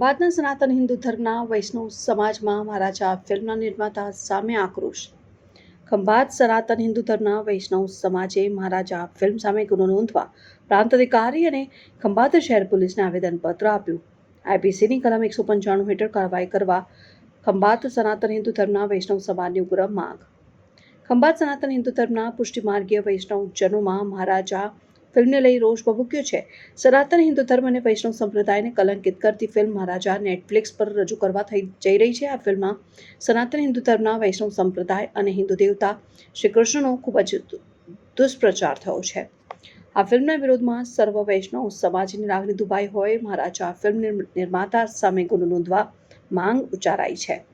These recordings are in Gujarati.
ખંભાતના સનાતન હિન્દુ ધર્મના વૈષ્ણવ સમાજમાં મહારાજા ફિલ્મના નિર્માતા સામે આક્રોશ. ખંભાત સનાતન હિન્દુ ધર્મના વૈષ્ણવ સમાજે મહારાજા ફિલ્મ સામે ગુનો નોંધવા પ્રાંત અધિકારી અને ખંભાત શહેર પોલીસને આવેદનપત્ર આપ્યું. આઈપીસીની કલમ એકસો પંચાણું હેઠળ કાર્યવાહી કરવા ખંભાત સનાતન હિન્દુ ધર્મના વૈષ્ણવ સમાજની ઉગ્ર માંગ. ખંભાત સનાતન હિન્દુ ધર્મના પુષ્ટિમાર્ગીય વૈષ્ણવજનોમાં મહારાજા ફિલ્મને લઈ રોષ ભભૂક્યો છે. સનાતન હિન્દુ ધર્મ અને વૈષ્ણવ સંપ્રદાયને કલંકિત કરતી ફિલ્મ મહારાજા નેટફ્લિક્સ પર રજૂ કરવા થઈ જઈ રહી છે. આ ફિલ્મમાં સનાતન હિન્દુ ધર્મના વૈષ્ણવ સંપ્રદાય અને હિન્દુ દેવતા શ્રી કૃષ્ણનો ખૂબ જ દુષ્પ્રચાર થયો છે. આ ફિલ્મના વિરોધમાં સર્વ વૈષ્ણવ સમાજની લાગણી દુભાઈ હોય, મહારાજા ફિલ્મ નિર્માતા સામે ગુનો નોંધવા માંગ ઉચ્ચારાઈ છે.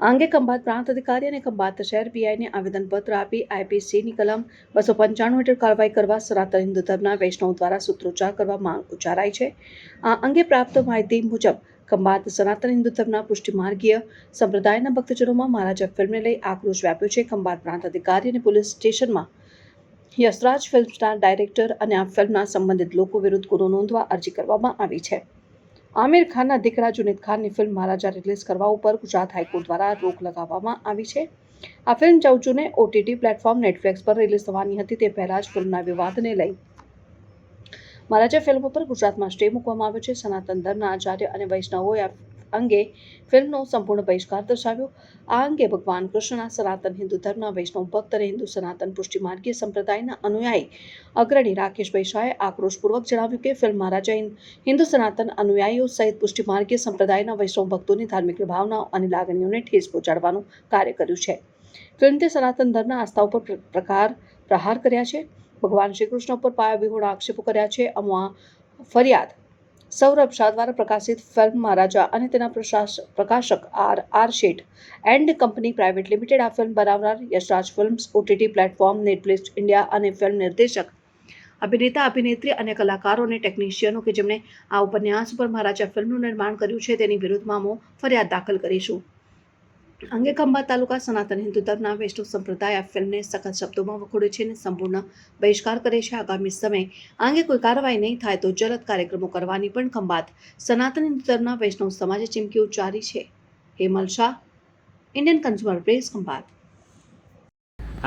આ અંગે ખંભાત પ્રાંત અધિકારી અને ખંભાત શહેર પીઆઈને આવેદનપત્ર આપી આઈપીસીની કલમ બસો પંચાણું હેઠળ કાર્યવાહી કરવા સનાતન હિન્દુ ધર્મના વૈષ્ણવ દ્વારા સૂત્રોચ્ચાર કરવા માંગ ઉચ્ચારાઈ છે. આ અંગે પ્રાપ્ત માહિતી મુજબ ખંભાત સનાતન હિન્દુ ધર્મના પુષ્ટિમાર્ગીય સંપ્રદાયના ભક્તજનોમાં મહારાજા ફિલ્મને લઈ આક્રોશ વ્યાપ્યો છે. ખંભાત પ્રાંત અધિકારી અને પોલીસ સ્ટેશનમાં યશરાજ ફિલ્મ્સના ડાયરેક્ટર અને આ ફિલ્મના સંબંધિત લોકો વિરુદ્ધ ગુનો નોંધવા અરજી કરવામાં આવી છે. આમિર ખાનના દીકરા જુનેદ ખાનની ફિલ્મ મહારાજા રિલીઝ કરવા ઉપર ગુજરાત હાઈકોર્ટ દ્વારા રોક લગાવવામાં આવી છે. આ ફિલ્મ ચૌચુને ઓટીટી પ્લેટફોર્મ નેટફ્લિક્સ પર રિલીઝ થવાની હતી તે પહેલાં જ ફિલ્મના વિવાદને લઈ. મહારાજા ફિલ્મ ઉપર ગુજરાતમાં સ્ટે મૂકવામાં આવ્યો છે. સનાતન ધર્મના આચાર્ય અને વૈષ્ણવોએ અંગે ફિલ્મનો સંપૂર્ણ બહિષ્કાર દર્શાવ્યો. આ અંગે ભગવાન કૃષ્ણના સનાતન હિન્દુ ધર્મના વૈષ્ણવ ભક્ત અને હિન્દુ સનાતન પુષ્ટિમાર્ગીય સંપ્રદાયના અનુયાયી અગ્રણી રાકેશભાઈ શાહે આક્રોશપૂર્વક જણાવ્યું કે ફિલ્મ મહારાજા હિન્દુ સનાતન અનુયાયીઓ સહિત પુષ્ટિમાર્ગીય સંપ્રદાયના વૈષ્ણવ ભક્તોની ધાર્મિક ભાવનાઓ અને લાગણીઓને ઠેસ પહોંચાડવાનું કાર્ય કર્યું છે. ફિલ્મથી સનાતન ધર્મના આસ્થા ઉપર પ્ર- પ્રકાર પ્રહાર કર્યા છે. ભગવાન શ્રી કૃષ્ણ ઉપર પાયા વિહોણા આક્ષેપો કર્યા છે. અમો આ ફરિયાદ સૌરભ શાહ દ્વારા પ્રકાશિત ફિલ્મ મહારાજા અને તેના પ્રકાશક R R Sheth and company private limited આ ફિલ્મ બનાવનાર Yashraj films, OTT platform, Netflix India અને ફિલ્મ નિર્દેશક. અભિનેતા, અભિનેત્રી અને કલાકારો અને ટેકનિશિયનો કે જેમણે આ ઉપન્યાસ ઉપર મહારાજા ફિલ્મનું નિર્માણ કર્યું છે તેની વિરુદ્ધમાં હું ફરિયાદ દાખલ કરીશું. અંગે ખંભાત તાલુકા સનાતન હિન્દુ ધર્મના વૈષ્ણવ સંપ્રદાય આ ફિલ્મને સખત શબ્દોમાં વખોડે છે અને સંપૂર્ણ બહિષ્કાર કરે છે. આગામી સમય આ અંગે કોઈ કાર્યવાહી નહીં થાય તો જલદ કાર્યક્રમો કરવાની પણ ખંભાત સનાતન હિન્દુ ધર્મના વૈષ્ણવ સમાજે ચીમકી ઉચ્ચારી છે. Hemal Shah Indian consumer press Khambhat.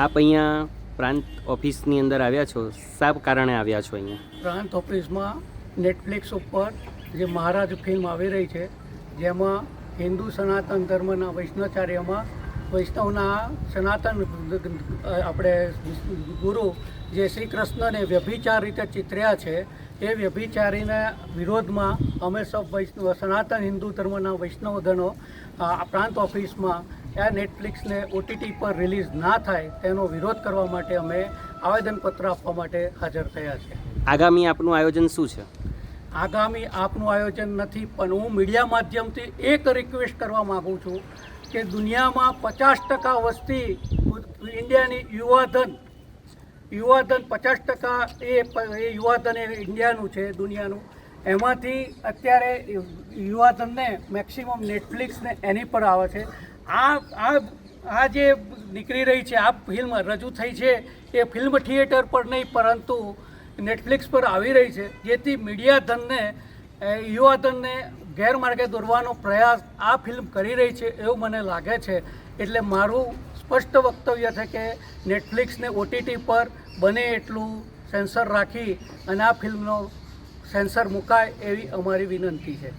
આપ અહીંયા પ્રાંત ઓફિસની અંદર આવ્યા છો? શા કારણે આવ્યા છો અહીંયા? પ્રાંત ઓફિસમાં નેટફ્લિક્સ ઉપર જે મહારાજ ફિલ્મ આવી રહી છે જેમાં હિન્દુ સનાતન ધર્મના વૈષ્ણવાચાર્યમાં વૈષ્ણવના સનાતન આપણે ગુરુ જે શ્રી કૃષ્ણને વ્યભિચાર રીતે ચિતર્યા છે, એ વ્યભિચારીના વિરોધમાં અમે સૌ વૈષ્ણવ, સનાતન હિન્દુ ધર્મના વૈષ્ણવજનો પ્રાંત ઓફિસમાં આ નેટફ્લિક્સને ઓટીટી પર રિલીઝ ના થાય તેનો વિરોધ કરવા માટે અમે આવેદનપત્ર આપવા માટે હાજર થયા છે. આગામી આપનું આયોજન શું છે? આગામી આપનું આયોજન નથી, પણ હું મીડિયા માધ્યમથી એક રિક્વેસ્ટ કરવા માગું છું કે દુનિયામાં પચાસ ટકા વસ્તી ઇન્ડિયાની યુવાધન યુવાધન પચાસ ટકા એ યુવાધન એ ઇન્ડિયાનું છે, દુનિયાનું. એમાંથી અત્યારે યુવાધનને મેક્સિમમ નેટફ્લિક્સને એની પર આવે છે. આ આ આ જે નીકળી રહી છે, આ ફિલ્મ રજૂ થઈ છે, એ ફિલ્મ થિયેટર પર નહીં, પરંતુ નેટફ્લિક્સ પર આવી રહી છે, જેથી મીડિયા ધનને યુવા યુવાધનને ગેરમાર્ગે દોરવાનો પ્રયાસ આ ફિલ્મ કરી રહી છે એવું મને લાગે છે. એટલે મારું સ્પષ્ટ વક્તવ્ય છે કે નેટફ્લિક્સને ઓટીટી પર બને એટલું સેન્સર રાખી અને આ ફિલ્મનો સેન્સર મુકાય એવી અમારી વિનંતી છે.